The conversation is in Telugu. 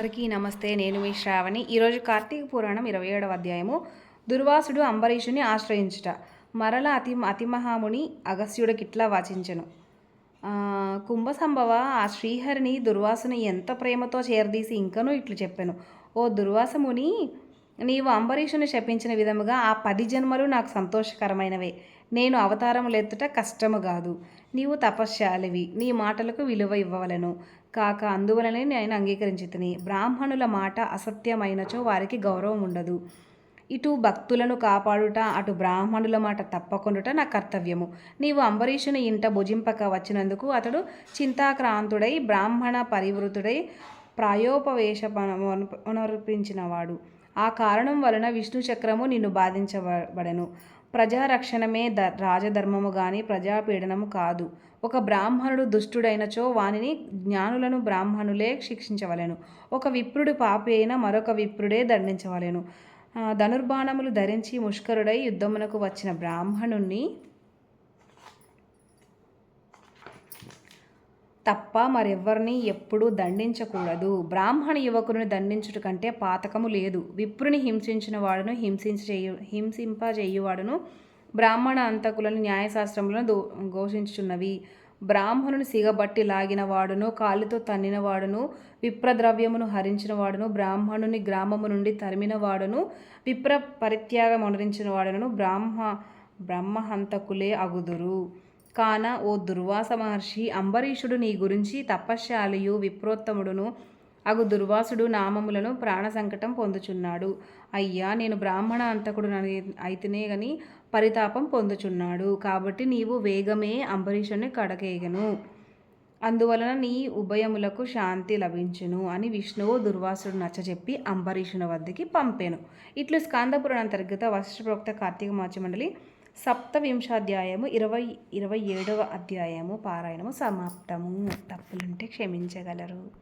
అందరికీ నమస్తే నేను మీ శ్రావణి. ఈరోజు కార్తీక పురాణం ఇరవై ఏడవ అధ్యాయము. దుర్వాసుడు అంబరీషుని ఆశ్రయించుట. మరల అతి అతిమహాముని అగస్యుడికిట్లా వాచించెను. కుంభ కుంభసంభవ ఆ శ్రీహరిని దుర్వాసుని ఎంత ప్రేమతో చేరదీసి ఇంకనూ ఇట్లు చెప్పాను. ఓ దుర్వాసముని నీవు అంబరీషుని శపించిన విధముగా ఆ పది జన్మలు నాకు సంతోషకరమైనవే. నేను అవతారములెత్తుట కష్టము కాదు. నీవు తపశ్శాలివి. నీ మాటలకు విలువ ఇవ్వవలను. కాక అందువలనే నేను అంగీకరించి తిని బ్రాహ్మణుల మాట అసత్యమైనచో వారికి గౌరవం ఉండదు. ఇటు భక్తులను కాపాడుట అటు బ్రాహ్మణుల మాట తప్పకుండుట నా కర్తవ్యము. నీవు అంబరీషుని ఇంట భుజింపక వచ్చినందుకు అతడు చింతాక్రాంతుడై బ్రాహ్మణ పరివృతుడై ప్రాయోపవేశ పునరుపించినవాడు ఆ కారణం వలన విష్ణు చక్రము నిన్ను బాధించబడెను. ప్రజారక్షణమే ద రాజధర్మము గాని ప్రజాపీడనము కాదు. ఒక బ్రాహ్మణుడు దుష్టుడైనచో వానిని జ్ఞానులను బ్రాహ్మణులే శిక్షించవలెను. ఒక విప్రుడు పాపి అయిన మరొక విప్రుడే దండించవలెను. ధనుర్బాణములు ధరించి ముష్కరుడై యుద్ధమునకు వచ్చిన బ్రాహ్మణుణ్ణి తప్ప మరెవ్వరిని ఎప్పుడూ దండించకూడదు. బ్రాహ్మణ యువకుని దండించుట కంటే పాతకము లేదు. విప్రుని హింసించిన వాడును హింసించేయు హింసింపజేయువాడును బ్రాహ్మణ అంతకులను న్యాయశాస్త్రములను దో ఘోషించుచున్నవి. బ్రాహ్మణుని సిగబట్టి లాగిన వాడును కాలితో తన్నిన వాడును విప్రద్రవ్యమును హరించిన వాడును బ్రాహ్మణుని గ్రామము నుండి తరిమిన వాడును విప్ర పరిత్యాగం అనరించిన వాడును బ్రాహ్మ బ్రహ్మహంతకులే అగుదురు. కాన ఓ దుర్వాస మహర్షి అంబరీషుడు నీ గురించి తపశ్శాలియు విప్రోత్తముడును అగు దుర్వాసుడు నామములను ప్రాణ సంకటం పొందుచున్నాడు. అయ్యా నేను బ్రాహ్మణ అంతకుడు అయితేనే గని పరితాపం పొందుచున్నాడు. కాబట్టి నీవు వేగమే అంబరీషుని కడకేగను. అందువలన నీ ఉభయములకు శాంతి లభించును అని విష్ణువు దుర్వాసుడు నచ్చజెప్పి అంబరీషుని వద్దకి పంపాను. ఇట్లు స్కాందపురాణ అంతర్గత వశిష్ఠప్రోక్త కార్తీక మాచమండలి మండలి సప్తవింశాధ్యాయము ఇరవై ఇరవై ఏడవ అధ్యాయము పారాయణము సమాప్తము. తప్పులుంటే క్షమించగలరు.